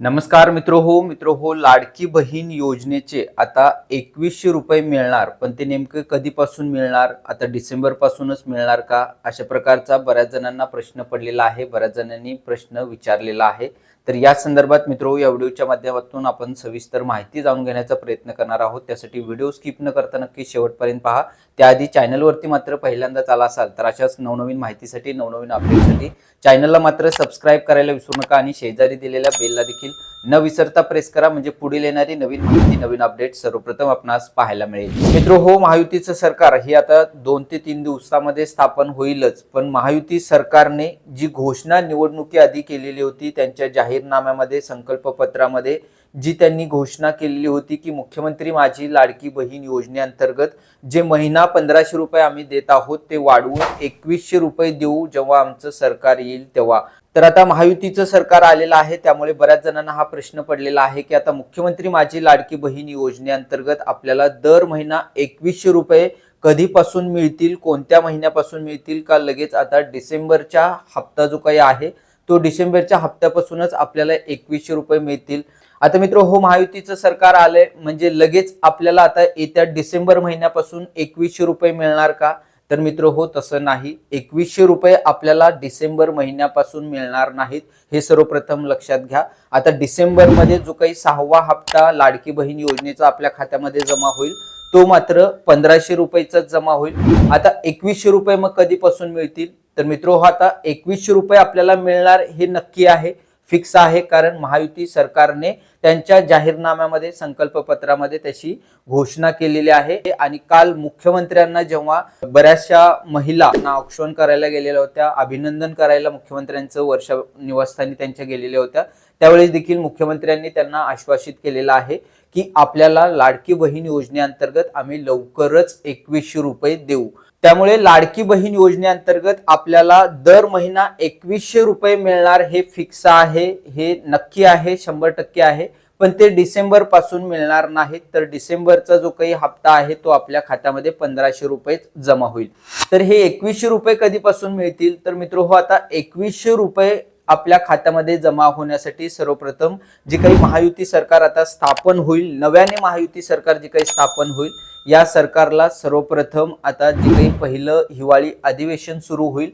नमस्कार मित्र हो मित्र हो लाडकी बहीण योजनेचे आता एकवीसशे रुपये मिळणार पण ते नेमके कधीपासून मिळणार? आता डिसेंबर पासूनच मिळणार का? अशा प्रकारचा बऱ्याच जणांना प्रश्न पडलेला आहे बऱ्याच जणांनी प्रश्न विचारलेला आहे. तर या संदर्भात मित्रो या व्हिडिओच्या माध्यमातून आपण सविस्तर माहिती जाणून घेण्याचा प्रयत्न करणार आहोत. त्यासाठी व्हिडिओ स्किप न करता नक्की शेवटपर्यंत पहा. त्याआधी चॅनलवरती मात्र पहिल्यांदाच आला असाल तर अशाच नवनवीन माहितीसाठी नवनवीन अपडेटसाठी चॅनलला मात्र सबस्क्राईब करायला विसरू नका आणि शेजारी दिलेल्या बेलला देखील न विसरता प्रेस करा. म्हणजे पुढील येणारी नवीन माहिती नवीन अपडेट सर्वप्रथम आपणास पाहायला मिळेल. मित्रो हो महायुतीचं सरकार हे आता दोन ते तीन दिवसामध्ये स्थापन होईलच. पण महायुती सरकारने जी घोषणा निवडणुकी आधी केलेली होती त्यांच्या जाहीर जाहीरनाम्यामध्ये संकल्पपत्रामध्ये जी त्यांनी घोषणा केलेली होती की मुख्यमंत्री माझी लाडकी बहीण योजनेअंतर्गत जे महिना पंधराशे रुपये आम्ही देत आहोत ते वाढवून एकवीसशे रुपये देऊ जेव्हा आमचं सरकार येईल तेव्हा. तर आता महायुतीचं सरकार आलेलं आहे त्यामुळे बऱ्याच जणांना हा प्रश्न पडलेला आहे की आता मुख्यमंत्री माझी लाडकी बहीण योजनेअंतर्गत आपल्याला दर महिना एकवीसशे रुपये कधीपासून मिळतील कोणत्या महिन्यापासून मिळतील का लगेच आता डिसेंबरच्या हप्ता जो काही आहे तो डिसेंबरच्या हप्त्यापासूनच आपल्याला एकवीसशे रुपये मिळतील. आता मित्र हो महायुतीचं सरकार आलंय म्हणजे लगेच आपल्याला आता येत्या डिसेंबर महिन्यापासून एकवीसशे रुपये मिळणार का? तर मित्र हो तसं नाही. एकवीसशे रुपये आपल्याला डिसेंबर महिन्यापासून मिळणार नाहीत हे सर्वप्रथम लक्षात घ्या. आता डिसेंबरमध्ये जो काही सहावा हप्ता लाडकी बहीण योजनेचा आपल्या खात्यामध्ये जमा होईल तो मात्र पंधराशे रुपयेचाच जमा होईल. आता एकवीसशे रुपये मग कधीपासून मिळतील? तर मित्र हो आता एकवीसशे रुपये आपल्याला मिळणार हे नक्की आहे फिक्स आहे कारण महायुती सरकारने त्यांच्या जाहीरनाम्यामध्ये संकल्पपत्रामध्ये त्याची घोषणा केलेली आहे. आणि काल मुख्यमंत्र्यांना जेव्हा बऱ्याचशा महिला औक्षण करायला गेलेल्या होत्या अभिनंदन करायला मुख्यमंत्र्यांचं वर्ष निवासस्थानी त्यांच्या गेलेल्या होत्या त्यावेळेस देखील मुख्यमंत्र्यांनी त्यांना आश्वासित केलेलं आहे की आपल्याला लाडकी बहीण योजनेअंतर्गत आम्ही लवकरच एकवीसशे रुपये देऊ. त्यामुळे लाडकी बहीण योजनेअंतर्गत आपल्याला दर महिना एकवीसशे रुपये मिळणार हे फिक्स आहे हे नक्की आहे शंभर टक्के आहे. पण ते डिसेंबरपासून मिळणार नाहीत तर डिसेंबरचा जो काही हप्ता आहे तो आपल्या खात्यामध्ये पंधराशे रुपये जमा होईल. तर हे एकवीसशे रुपये कधीपासून मिळतील? तर मित्र हो आता एकवीसशे रुपये आपल्या खात्यामध्ये जमा होण्यासाठी सर्वप्रथम जे काही महायुती सरकार आता स्थापन होईल नव्याने महायुती सरकार जे काही स्थापन होईल या सरकारला सर्वप्रथम आता जे काही पहिलं हिवाळी अधिवेशन सुरू होईल.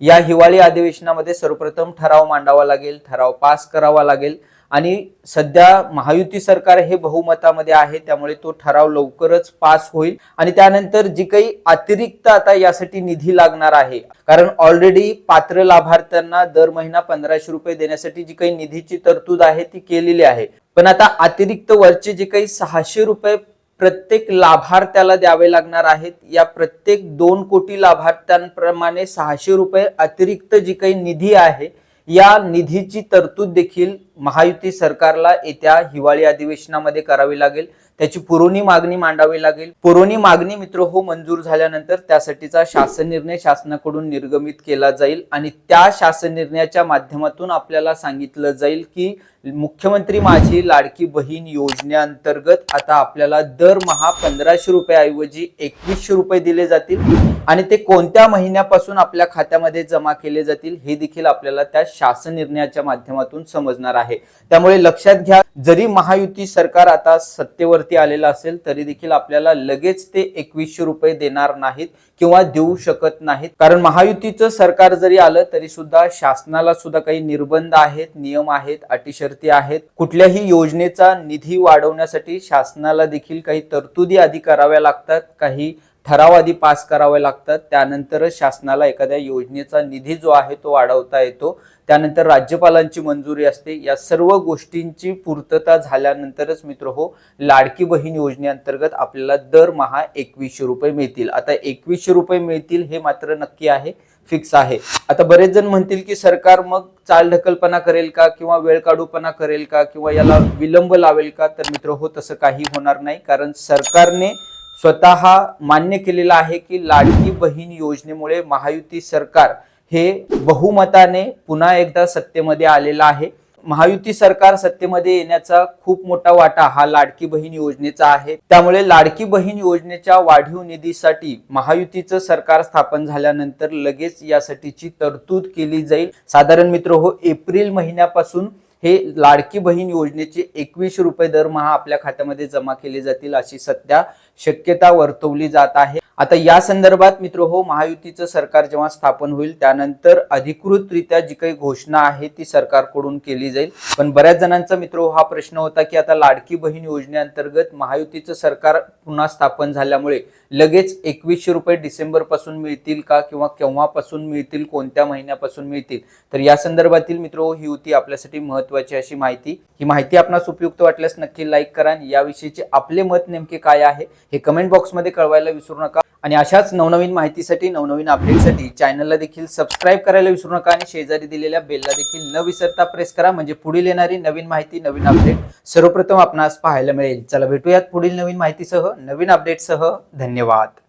या हिवाळी अधिवेशनामध्ये सर्वप्रथम ठराव मांडावा लागेल ठराव पास करावा लागेल. आणि सध्या महायुती सरकार हे बहुमतामध्ये आहे त्यामुळे तो ठराव लवकरच पास होईल. आणि त्यानंतर जी काही अतिरिक्त आता यासाठी निधी लागणार आहे कारण ऑलरेडी पात्र लाभार्थ्यांना दर महिना पंधराशे रुपये देण्यासाठी जी काही निधीची तरतूद आहे ती केलेली आहे. पण आता अतिरिक्त वरचे जे काही सहाशे रुपये प्रत्येक लाभार्थ्याला द्यावे लागणार आहेत. या प्रत्येक दोन कोटी लाभार्थ्यांप्रमाणे सहाशे रुपये अतिरिक्त जी काही निधी आहे या निधीची तरतूद देखील महायुती सरकारला येत्या हिवाळी अधिवेशनामध्ये करावी लागेल. त्याची पुरवणी मागणी मांडावी लागेल. पुरवणी मागणी मित्र हो मंजूर झाल्यानंतर त्यासाठीचा शासन निर्णय शासनाकडून निर्गमित केला जाईल आणि त्या शासन निर्णयाच्या माध्यमातून आपल्याला सांगितलं जाईल की मुख्यमंत्री माझी लाडकी बहीण योजनेअंतर्गत आता आपल्याला दरमहा पंधराशे रुपयाऐवजी एकवीसशे रुपये दिले जातील आणि ते कोणत्या महिन्यापासून आपल्या खात्यामध्ये जमा केले जातील हे देखील आपल्याला त्या शासन निर्णयाच्या माध्यमातून समजणार आहे. त्यामुळे लक्षात घ्या जरी महायुती सरकार आता सत्तेवरती आलेलं असेल तरी देखील आपल्याला लगेच ते एकवीसशे रुपये देणार नाहीत किंवा देऊ शकत नाहीत. कारण महायुतीचं सरकार जरी आलं तरी सुद्धा शासनाला सुद्धा काही निर्बंध आहेत नियम आहेत अटीशर्ती आहेत. कुठल्याही योजनेचा निधी वाढवण्यासाठी शासनाला देखील काही तरतुदी आधी कराव्या लागतात काही ठराव आधी पास करावे लागतात. त्यानंतरच शासनाला एखाद्या योजनेचा निधी जो आहे तो वाढवता येतो. त्यानंतर राज्यपालांची मंजुरी असते. या सर्व गोष्टींची पूर्तता झाल्यानंतरच मित्र हो लाडकी बहीण योजनेअंतर्गत आपल्याला दरमहा एकवीसशे रुपये मिळतील. आता एकवीसशे रुपये मिळतील हे मात्र नक्की आहे फिक्स आहे. आता बरेच जण म्हणतील की सरकार मग चालढकलपणा करेल का किंवा वेळ काढूपणा करेल का किंवा याला विलंब लावेल का? तर मित्र हो तसं काही होणार नाही. कारण सरकारने स्वतः मान्य केलेलं आहे की लाडकी बहीण योजनेमुळे महायुती सरकार हे बहुमताने पुन्हा एकदा सत्तेमध्ये आलेलं आहे. महायुती सरकार सत्तेमध्ये येण्याचा खूप मोठा वाटा हा लाडकी बहीण योजनेचा आहे. त्यामुळे लाडकी बहीण योजनेच्या वाढीव निधीसाठी महायुतीचं सरकार स्थापन झाल्यानंतर लगेच यासाठीची तरतूद केली जाईल. साधारण मित्र हो एप्रिल महिन्यापासून हे लाडकी बहीण योजनेचे एकवीस रुपये दरमहा आपल्या खात्यामध्ये जमा केले जातील अशी सध्या शक्यता वर्तवली जात आहे. आता या संदर्भात मित्र हो महायुतीचं सरकार जेव्हा स्थापन होईल त्यानंतर अधिकृतरित्या जी काही घोषणा आहे ती सरकारकडून केली जाईल. पण बऱ्याच जणांचा मित्र हो हा प्रश्न होता की आता लाडकी बहीण योजनेअंतर्गत महायुतीचं सरकार पुन्हा स्थापन झाल्यामुळे लगेच एकवीसशे रुपये डिसेंबरपासून मिळतील का किंवा केव्हापासून मिळतील कोणत्या महिन्यापासून मिळतील? तर या संदर्भातील मित्र हो ही युती आपल्यासाठी महत्वाची अशी माहिती. ही माहिती आपणास उपयुक्त वाटल्यास नक्की लाईक करा आणि याविषयीचे आपले मत नेमके काय आहे हे कमेंट बॉक्समध्ये कळवायला विसरू नका. आणि अशाच नवनवीन माहितीसाठी नवनवीन अपडेटसाठी चॅनलला देखील सबस्क्राईब करायला विसरू नका आणि शेजारी दिलेल्या बेलला देखील न विसरता प्रेस करा. म्हणजे पुढील येणारी नवीन माहिती नवीन अपडेट सर्वप्रथम आपणास पाहायला मिळेल. चला भेटूयात पुढील नवीन माहितीसह नवीन अपडेटसह धन्यवाद.